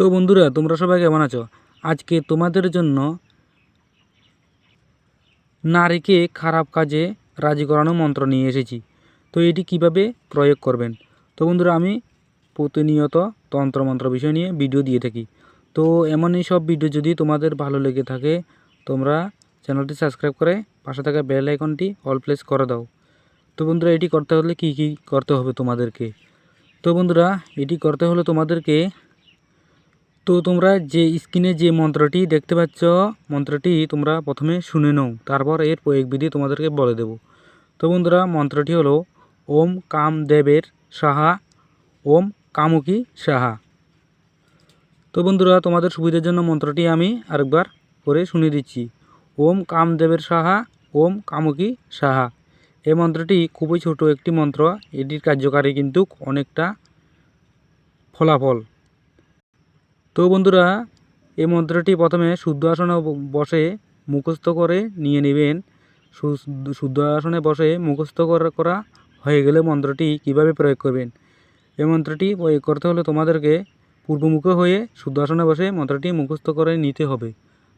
তো বন্ধুরা, তোমরা সবাই কেমন আছো? আজকে তোমাদের জন্য নারীকে খারাপ কাজে রাজি করানো মন্ত্র নিয়ে এসেছি। তো এটি কীভাবে প্রয়োগ করবেন? তো বন্ধুরা, আমি প্রতিনিয়ত তন্ত্রমন্ত্র বিষয় নিয়ে ভিডিও দিয়ে থাকি। তো এমনই সব ভিডিও যদি তোমাদের ভালো লেগে থাকে, তোমরা চ্যানেলটি সাবস্ক্রাইব করে পাশে থাকা বেল আইকনটি অল প্লেস করে দাও। তো বন্ধুরা, এটি করতে হলে কি কি করতে হবে তোমাদেরকে? তো বন্ধুরা, এটি করতে হলে তোমাদেরকে তো তোমরা যে স্ক্রিনে যে মন্ত্রটি দেখতে পাচ্ছ, মন্ত্রটি তোমরা প্রথমে শুনে নাও, তারপর এর প্রয়োগ বিধি তোমাদেরকে বলে দেব। তো বন্ধুরা, মন্ত্রটি হলো, ওম কামদেবের সাহা, ওম কামুকি সাহা। তো বন্ধুরা, তোমাদের সুবিধার জন্য মন্ত্রটি আমি আরেকবার করে শুনিয়ে দিচ্ছি। ওম কামদেবের সাহা, ওম কামুকি সাহা। এই মন্ত্রটি খুবই ছোট একটি মন্ত্র, এটির কার্যকারী কিন্তু অনেকটা ফলাফল। তো বন্ধুরা, এই মন্ত্রটি প্রথমে শুদ্ধ আসনে বসে মুখস্থ করে নিয়ে নেবেন। শুদ্ধ আসনে বসে মুখস্থ করা হয়ে গেলে মন্ত্রটি কীভাবে প্রয়োগ করবেন? এই মন্ত্রটি, প্রয়োগ করতে হলে তোমাদেরকে পূর্বমুখে হয়ে শুদ্ধ আসনে বসে মন্ত্রটি মুখস্থ করে নিতে হবে।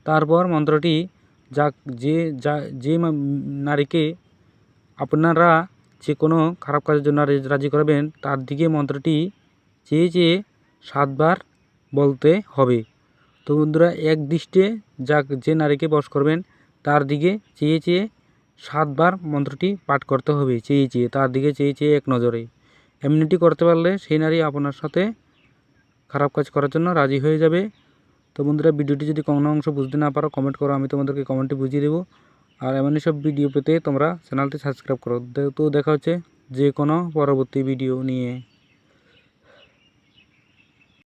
তারপর মন্ত্রটি যা, যে যা, যে নারীকে আপনারা যে কোনো খারাপ কাজের জন্য রাজি করাবেন, তার দিকে মন্ত্রটি চেয়ে চেয়ে সাতবার বলতে হবে। তো বন্ধুরা, এক দৃষ্টে যা যে নারীকে বশ করবেন, তার দিকে চেয়ে চেয়ে সাতবার মন্ত্রটি পাঠ করতে হবে, চেয়ে চেয়ে, তার দিকে চেয়ে চেয়ে এক নজরে। এমনিটি করতে পারলে সেই নারী আপনার সাথে খারাপ কাজ করার জন্য রাজি হয়ে যাবে। তো বন্ধুরা, ভিডিওটি যদি কোনো অংশ বুঝতে না পারো কমেন্ট করো, আমি তোমাদেরকে কমেন্টে বুঝিয়ে দেবো। আর এমনই সব ভিডিও পেতে তোমরা চ্যানেলটি সাবস্ক্রাইব করো। তো দেখা হচ্ছে যে কোনো পরবর্তী ভিডিও নিয়ে।